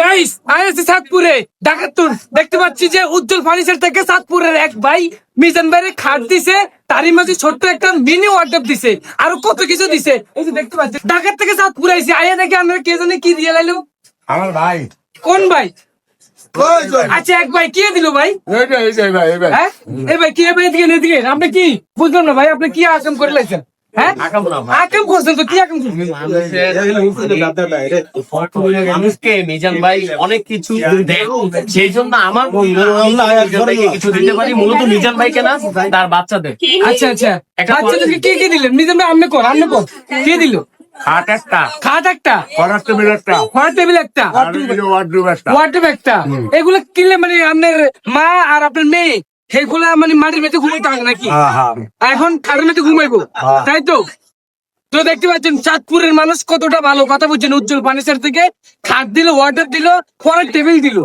Guys আছি সাতপুরে ডাকাতুন দেখতে পাচ্ছি যে উজ্জ্বল ফার্নিচার থেকে সাতপুরের এক ভাই মিজান ভাইরে খাট দিছে তারই মাঝে ছোট্ট একটা মিনি ওয়ার্ডরোব দিছে আরও কত কিছু দিছে। এই যে দেখতে পাচ্ছি ঢাকার থেকে সাতপুরে আইছি। আইয়া দেখে আমরা কে জানে কি দিয়ে লাইলো। আমার ভাই। কোন ভাই? আচ্ছা এক ভাই কে দিল ভাই? এই ভাই, এই ভাই। হ্যাঁ? এই ভাই কি ভাই? এদিকে এদিকে। আপনি কি? বুঝলাম না ভাই আপনি কি আকাম করে লাইছেন? হ্যাঁ? আকাম করছেন তো কি আকাম করছেন মানুষকে মিজান ভাই অনেক কিছু সেই জন্য আমার কিছু দিতে পারি। মূলত মিজান ভাইকে না তার বাচ্চাদের। আচ্ছা আচ্ছা। বাচ্চাদেরকে কে কে দিলেন নিজে আপনি কর আপনি কর কে দিল? খাট একটা, খাট একটা? টেবিল একটা, টেবিল একটা। ওয়ার্ডরোব একটা। এগুলো কিনলে মানে আপনার মা আর আপনার মেয়ে সেগুলা মানে মাটির মেতে ঘুমাই হবে নাকি? হ্যাঁ, হ্যাঁ। এখন খাটের মেতে ঘুমাইবো তাই তো? তো দেখতে পাচ্ছেন চাঁদপুরের মানুষ কতটা ভালো কথা বলছেন উজ্জ্বল পানিসার থেকে। খাট দিল ওয়াটার দিল পরের টেবিল দিল।